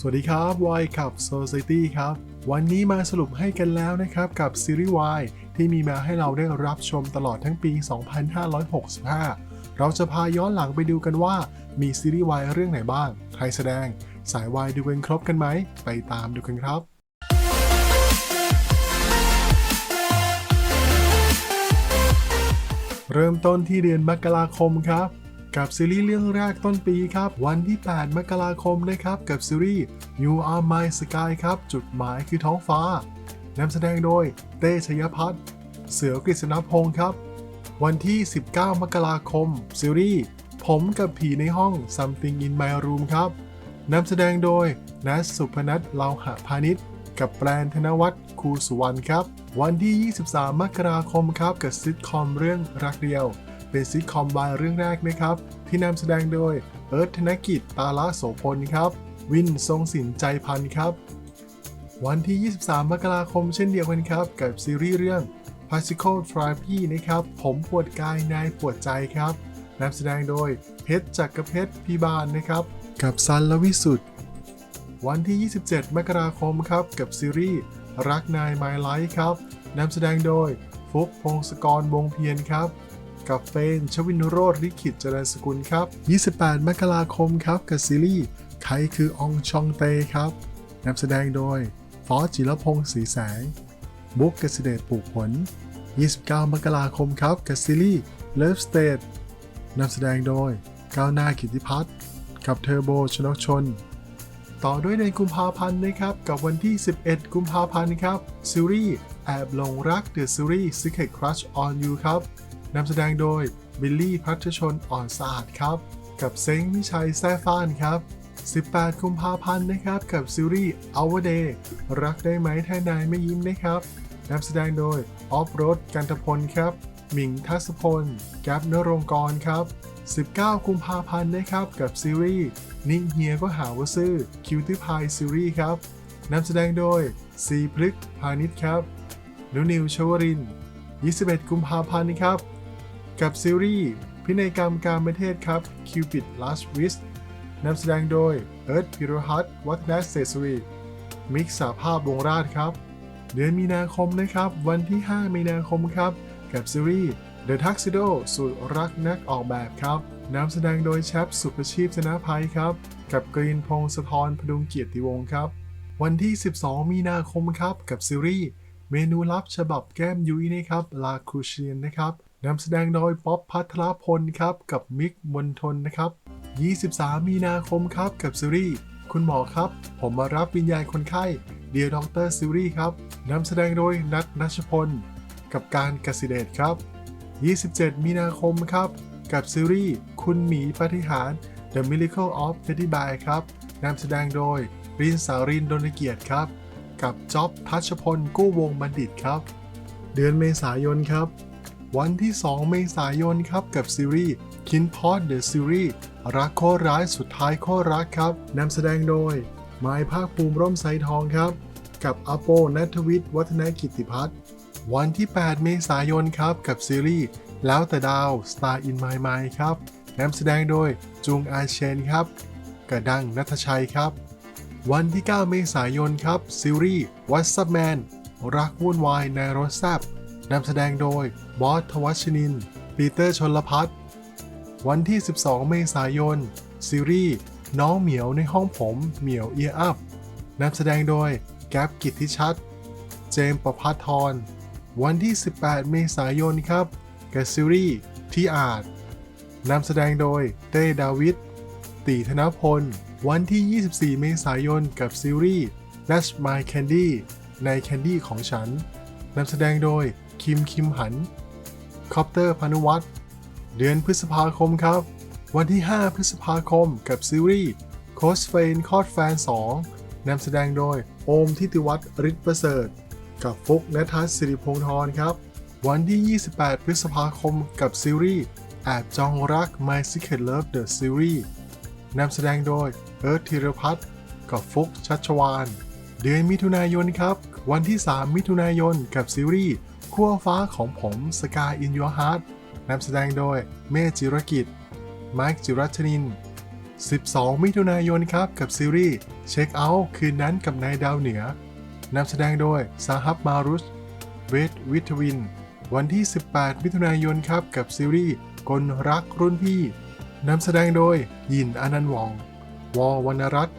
สวัสดีครับวายขับ Society ครับ วันนี้มาสรุปให้กันแล้วนะครับ กับซีรีส์วายที่มีมาให้เราได้รับชมตลอดทั้งปี 2565 เราจะพาย้อนหลังไปดูกันว่า มีซีรีส์วายเรื่องไหนบ้าง ใครแสดง สายวายดูกันครบกันไหม ไปตามดูกันครับเริ่มต้นที่เดือนมกราคมครับ กับซีรีส์เรื่องแรกต้นปีครับ วันที่ 8 มกราคมนะครับ กับซีรีส์ You Are My Sky ครับ จุดหมายคือท้องฟ้านำแสดงโดยเต้ชยพัฒน์เสือกฤษณพงศ์ครับ วันที่ 19 มกราคม ซีรีส์ ผมกับผีในห้อง Something in My Room ครับนำแสดงโดยนัทสุพนัทเลาหะพาณิชย์กับแปรนธนวัฒน์คูสุวรรณครับ วันที่ 23 มกราคมครับ กับซิทคอมเรื่องรักเดียว เป็นซิทคอมวายเรื่องแรกนะครับ ที่นำแสดงโดยเอิร์ธธนกิจตาละโสพลครับ วินทรงสินใจพันธ์ครับ วันที่ 23 มกราคมเช่นเดียวกันครับ กับซีรีส์เรื่อง Particle Therapy นะครับ ผมปวดกายนายปวดใจครับนำแสดงโดยเพชรจักรเพชรพิบาลนะครับ กับซันลวิสุทธ์วันที่ 27 มกราคมครับกับซีรีส์รักนายไมไลท์ครับนำแสดงโดยฟุกพงศกรวงเพียรครับ กับเฟนชวินโรธลิขิตเจริญสกุลครับ 28 มกราคมครับกับซีรีส์ใครคือองชองเตครับนำแสดงโดย ฟอสจิรพงศ์ศรีแสง บุ๊กเกษเดชปลูกผล 29 มกราคมครับกับซีรีส์เลิฟสเตทนำแสดงโดยก้าวหน้ากิติพัฒน์กับเทอร์โบชนกชน ต่อด้วยในกุมภาพันธ์นะครับ กับวันที่ 11 กุมภาพันธ์ครับซีรีส์แอบหลงรัก The Series Secret Crush on You ครับ นำแสดงโดยบิลลี่พัทรชนอ่อนสะอาดครับ กับเซ้งมิชัยแซ่ฟ้านครับ 18 กุมภาพันธ์นะครับ กับซีรีส์ Our Day รักได้ไหมถ้านายไม่ยิ้มนะครับนำแสดงโดยออฟโรดกันตพลครับ หมิงทัศพลแก๊ปนรงกรครับ 19 กุมภาพันธ์นะครับ กับซีรีส์นิ่งเฮียก็หาว่าซื่อคิวตี้พายซีรีส์ครับนำแสดงโดยซีพฤกพาณิชครับนุนิวชวรินทร์21 กุมภาพันธ์นะครับ กับซีรีส์พินัยกรรมการประเทศครับ Cupid Last Wish นำแสดงโดยเอิร์ธพิรหัสวัฒนเศรษฐวีมิกสาภาพวงราชครับ เดือนมีนาคมนะครับ วันที่ 5 มีนาคมครับ กับซีรีส์ The Tuxedo สูตรรักนักออกแบบครับนำแสดงโดยแชปสุภชีพชนะภัยครับ กับกรีนพงศธรพดุงเกียรติวงศ์ครับ วันที่ 12 มีนาคมครับ กับซีรีส์เมนูลับฉบับแก้มยุ้ยนะครับลาครูเชียนนะครับ นำแสดงโดยป๊อปพัทรพลครับ กับมิกมนทนนะครับ 23 มีนาคมครับกับซีรีส์คุณหมอครับ ผมมารับวิญญาณคนไข้เดียร์ด็อกเตอร์ซีรีส์ครับนำแสดงโดยนัทนัชพล กับการกสิเดชครับ 27 มีนาคมครับ กับซีรีส์คุณหมีปฏิหาร The Miracle of Teddy Bear ครับนำแสดงโดยรินสารินดนเกียรติครับ กับจ๊อบทัชพลกู้วงบัณฑิตครับ เดือนเมษายนครับ วันที่ 2 เมษายนครับกับซีรีส์คินพอดเดอะซีรีส์รักโคตรร้ายสุดท้ายโคตรรักครับนำแสดงโดยไม้ภาคภูมิร่มไซทองครับ กับอโปนัทวิทย์วัฒนกิติพัฒน์วันที่ 8 เมษายนครับกับซีรีส์แล้วแต่ดาว Star in My Mind ครับนำแสดงโดยจุงอาเชนครับกระดังนัทชัยครับ วันที่ 9 เมษายนครับซีรีส์ What's Up Man รักวุ่นวายในรถแซบ นำแสดงโดย บอส ทวัชนิน ปีเตอร์ชนลพัฒน์วันที่ 12 เมษายน ซีรีส์ น้องเหมียวในห้องผมเหมียวเอียอัพนำแสดงโดย แก๊ปกิติชัด เจมส์ประพัฒทรวันที่ 18 เมษายนครับกับซีรีส์ที่อาจนำแสดงโดย เต้ดาวิด ตีธนพล วันที่ 24 เมษายน กับซีรีส์ That's My Candy ใน Candy ของฉันนำแสดงโดย คิมคิมหัน คอปเตอร์พานุวัฒน์เดือนพฤษภาคมครับ วันที่ 5 พฤษภาคมกับซีรีส์โคสเฟนคอดแฟน 2นำแสดงโดย โอมทิติวัฒน์ฤทธิ์ประเสริฐ กับฟุกนทัศน์สิริพงษ์ธรครับ วันที่ 28 พฤษภาคมกับซีรีส์แอบจองรัก My Secret Love The Series นำแสดงโดยเอิร์ธธีรพัฒน์กับฟุกชัชวาน เดือนมิถุนายนครับ วันที่ 3 มิถุนายนกับซีรีส์ ขั้วฟ้าของผม Sky in Your Heart นำแสดงโดยเมจิรกิจไมค์จิรัชนิน 12 มิถุนายนครับกับซีรีส์เช็คเอาท์คืนนั้นกับนายดาวเหนือนำแสดงโดยซาฮับมารุสเวทวิทวิน วันที่ 18 มิถุนายนครับกับซีรีส์กลรักรุ่นพี่นำแสดงโดยยินอนันต์วอง วอวรรณรัตน์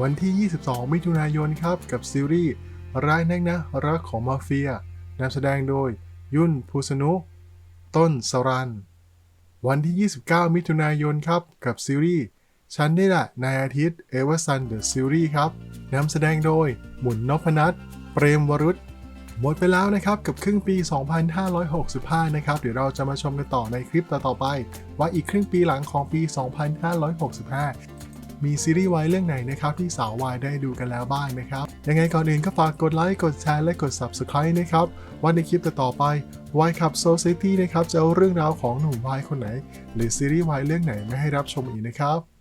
วันที่ 22 มิถุนายนครับกับซีรีส์ร้ายนักนะรักของมาเฟีย นำแสดงโดย ยุ่นภูสนุ ต้นสรัน วันที่ 29 มิถุนายนครับ กับซีรีส์ ฉันนี่แหละนายอาทิตย์เอเวอร์ซันเดอะซีรีส์ครับนำแสดงโดย หมุนนพนัทเปรมวรุษหมดไปแล้วนะครับกับครึ่งปี 2565 นะครับ เดี๋ยวเราจะมาชมกันต่อในคลิปต่อๆไป ว่าอีกครึ่งปีหลังของปี 2565 มีซีรีส์วายเรื่องไหนนะครับที่สาววายได้ดูกันแล้วบ้างนะครับ ยังไงก่อนอื่นก็ฝากกดไลค์ กดแชร์ และกด Subscribe นะครับว่าในคลิปต่อไปวายขับโซซิตี้นะครับจะเอาเรื่องราวของหนุ่มวายคนไหน หรือซีรีส์วายเรื่องไหนมาให้รับชมอีกนะครับ